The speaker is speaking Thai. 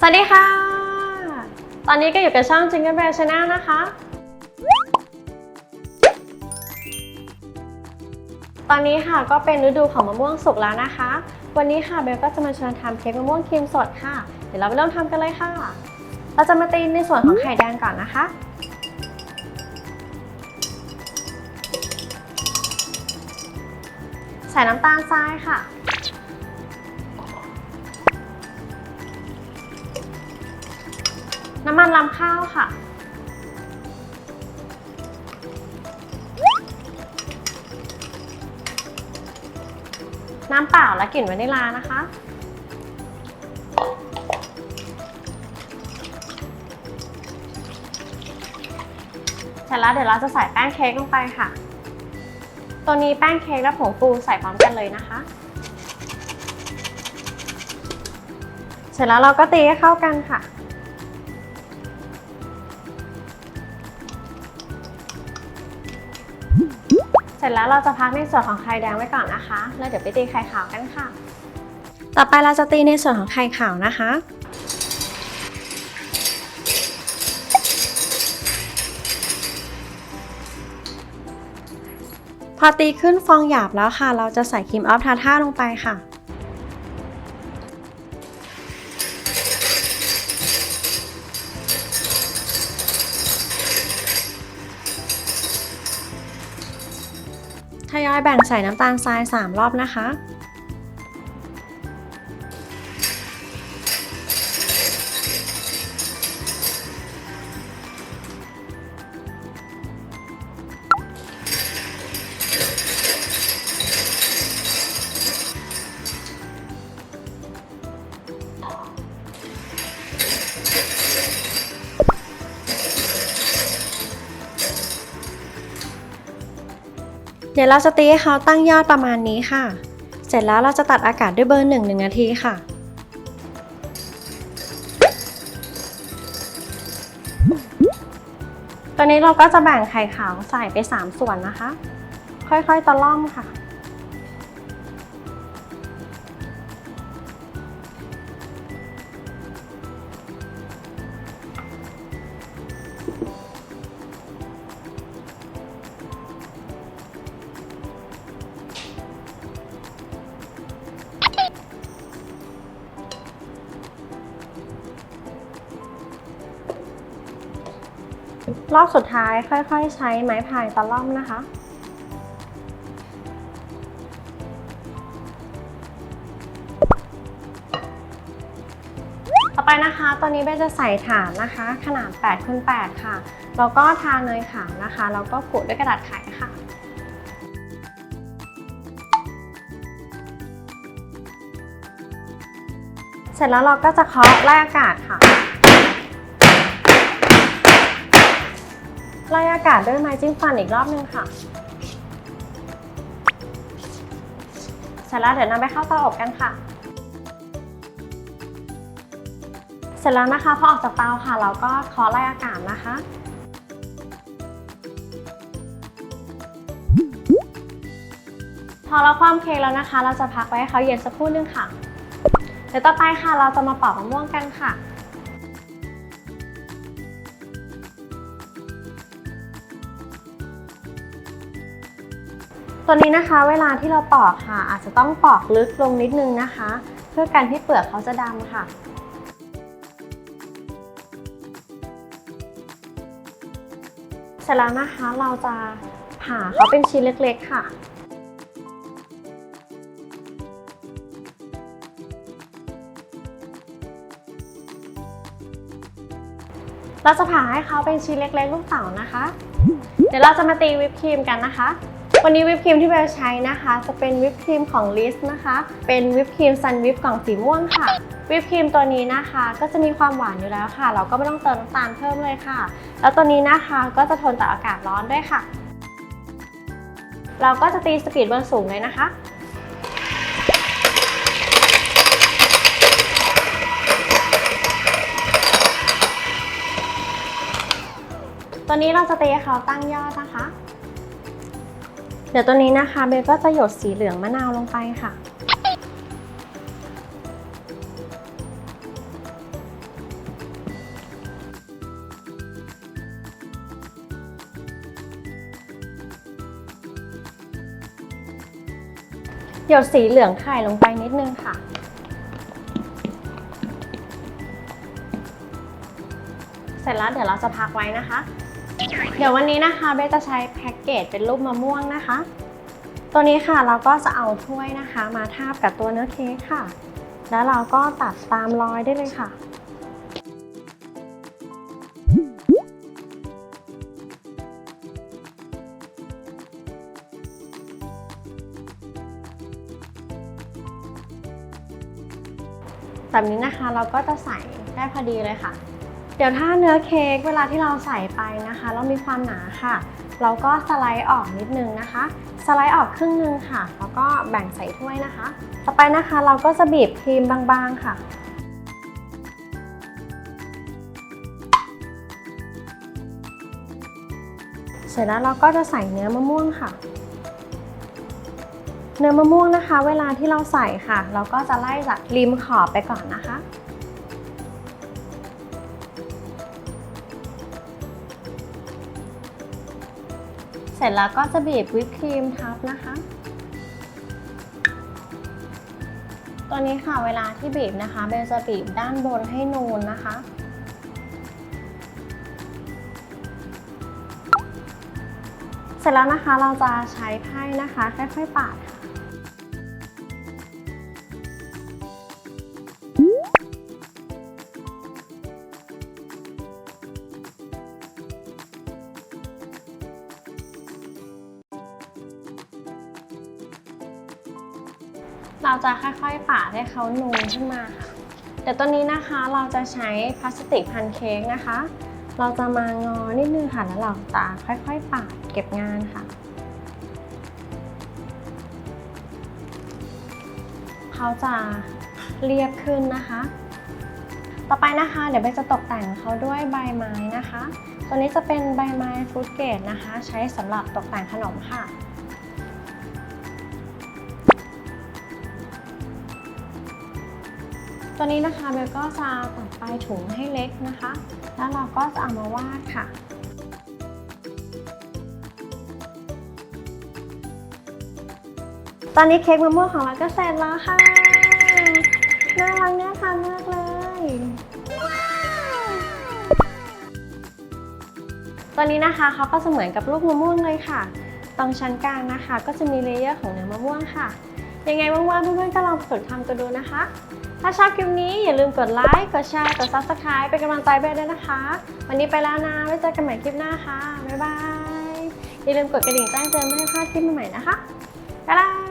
สวัสดีค่ะ ตอนนี้ก็อยู่กับช่อง Jingle Bell Channel นะคะ ตอนนี้ค่ะก็เป็นฤดูของมะม่วงสุกแล้วนะคะ วันนี้ค่ะเบลก็จะมาชวนทำเค้กมะม่วงครีมสดค่ะ เดี๋ยวเราไปเริ่มทำกันเลยค่ะ เราจะมาตีในส่วนของไข่แดงก่อนนะคะใส่น้ำตาลทรายค่ะ น้ำมันลำข้าวค่ะ น้ำเปล่าและกลิ่นวานิลลานะคะ เสร็จแล้วเดี๋ยวเราจะใส่แป้งเค้กลงไปค่ะ ตัวนี้แป้งเค้กและผงฟูใส่พร้อมกันเลยนะคะ เสร็จแล้วเราก็ตีให้เข้ากันค่ะ ร็จแล้วเราจะพักในส่วนของไข่แดงไว้ก่อนนะคะ แล้วเดี๋ยวไปตีไข่ขาวกันค่ะ ต่อไปเราจะตีในส่วนของไข่ขาวนะคะ พอตีขึ้นฟองหยาบแล้วค่ะ เราจะใส่ครีมออฟทาท่าลงไปค่ะ ยอยแบ่งใส่น้ำตาลทราย 3 รอบนะคะ ดี๋ยวเราจะตีให้เขาตั้งยอดประมาณนี้ค่ะ เสร็จแล้วเราจะตัดอากาศด้วยเบอร์หนึ่งหนึ่งนาทีค่ะ ตอนนี้เราก็จะแบ่งไข่ขาวใส่ไป 3 ส่วนนะคะ ค่อยๆตะล่อมค่ะ รอบสุดท้ายค่อย ๆ ใช้ไม้พายตะล่อมนะคะ ต่อไปนะคะตอนนี้เบจะใส่ถาดนะคะ ขนาด8คูณ8ค่ะ แล้วก็ทาเนยขาวนะคะ แล้วก็ขูดด้วยกระดาษไขค่ะเสร็จแล้วเราก็จะเคาะไล่อากาศค่ะ ไล่อากาศด้วยไม้จิ้มฟันอีกรอบนึงค่ะเสร็จแล้วเดี๋ยวนำไปเข้าเตาอบกันค่ะ เสร็จแล้วนะคะพอออกจากเตาค่ะ เราก็เคาะไล่อากาศนะคะพอเราคว่ำเค้กแล้วนะคะ เราจะพักไว้ให้เขาเย็นสักครู่นึงค่ะ เดี๋ยวต่อไปค่ะ เราจะมาปอกมะม่วงกันค่ะ ตัวนี้นะคะเวลาที่เราปอกค่ะ อาจจะต้องปอกลึกลงนิดนึงนะคะ เพื่อการที่เปลือกเขาจะดำค่ะเสร็จแล้วนะคะเราจะผ่าเขาเป็นชิ้นเล็กๆค่ะเราจะผ่าให้เขาเป็นชิ้นเล็กๆ ลูกเต๋านะคะ เดี๋ยวเราจะมาตีวิปครีมกันนะคะ วันนี้วิปครีมที่เบลใช้นะคะ จะเป็นวิปครีมของลิสนะคะ เป็นวิปครีมซันวิปกล่องสีม่วงค่ะ วิปครีมตัวนี้นะคะ ก็จะมีความหวานอยู่แล้วค่ะ เราก็ไม่ต้องเติมน้ำตาลเพิ่มเลยค่ะ แล้วตัวนี้นะคะก็จะทนต่ออากาศร้อนด้วยค่ะ เราก็จะตีสปีดเบอร์สูงเลยนะคะตัวนี้เราจะตีเขาตั้งยอดนะคะ เดี๋ยวตัวนี้นะคะเบลก็จะหยดสีเหลืองมะนาวลงไปค่ะ หยดสีเหลืองไข่ลงไปนิดนึงค่ะเสร็จแล้วเดี๋ยวเราจะพักไว้นะคะ เดี๋ยววันนี้นะคะเบสจะใช้แพ็กเกจเป็นรูปมะม่วงนะคะ ตัวนี้ค่ะเราก็จะเอาถ้วยนะคะ มาทาบกับตัวเนื้อเค้กค่ะ แล้วเราก็ตัดตามรอยได้เลยค่ะแบบนี้นะคะเราก็จะใส่ได้พอดีเลยค่ะ เดี๋ยวถ้าเนื้อเค้กเวลาที่เราใส่ไปนะคะแล้วมีความหนาค่ะ เราก็สไลด์ออกนิดนึงนะคะ สไลด์ออกครึ่งนึงค่ะ แล้วก็แบ่งใส่ถ้วยนะคะ ต่อไปนะคะเราก็จะบีบครีมบางๆค่ะเสร็จแล้วเราก็จะใส่เนื้อมะม่วงค่ะ เนื้อมะม่วงนะคะ เวลาที่เราใส่ค่ะ เราก็จะไล่จากริมขอบไปก่อนนะคะ เสร็จแล้วก็จะบีบวิปครีมทับนะคะ ตัวนี้ค่ะเวลาที่บีบนะคะเบลจะบีบด้านบนให้นูนนะคะ เสร็จแล้วนะคะเราจะใช้ไพ่นะคะค่อยๆปาด เราจะค่อยๆปาดให้เขานูนขึ้นมาค่ะ เดี๋ยวตัวนี้นะคะเราจะใช้พลาสติกพันเค้กนะคะ เราจะมางอนิดนึงค่ะแล้วเราจะค่อยๆปาดเก็บงานค่ะ เขาจะเรียบขึ้นนะคะ ต่อไปนะคะเดี๋ยวเบจะตกแต่งเขาด้วยใบไม้นะคะ ตัวนี้จะเป็นใบไม้ฟรุตเกตนะคะ ใช้สำหรับตกแต่งขนมค่ะ ตัวนี้นะคะเบลก็จะตัดปลายถุงให้เล็กนะคะ แล้วเราก็จะเอามาวาดค่ะตอนนี้เค้กมะม่วงของเราก็เสร็จแล้วค่ะ น่ารักน่าทานมากเลย ตัวนี้นะคะเขาก็จะเหมือนกับลูกมะม่วงเลยค่ะ ตรงชั้นกลางนะคะ ก็จะมีเลเยอร์ของเนื้อมะม่วงค่ะ ยังไงว่างๆเพื่อนๆก็ลองฝึกทำกันดูนะคะ ถ้าชอบคลิปนี้อย่าลืมกดไลค์ กดแชร์ กด Subscribe เป็นกำลังใจเบสด้วยนะคะ วันนี้ไปแล้วนะ ไว้เจอกันใหม่คลิปหน้าค่ะ บ๊ายบาย อย่าลืมกดกระดิ่งแจ้งเตือนไม่ให้พลาดคลิปใหม่ๆนะคะบ๊ายบาย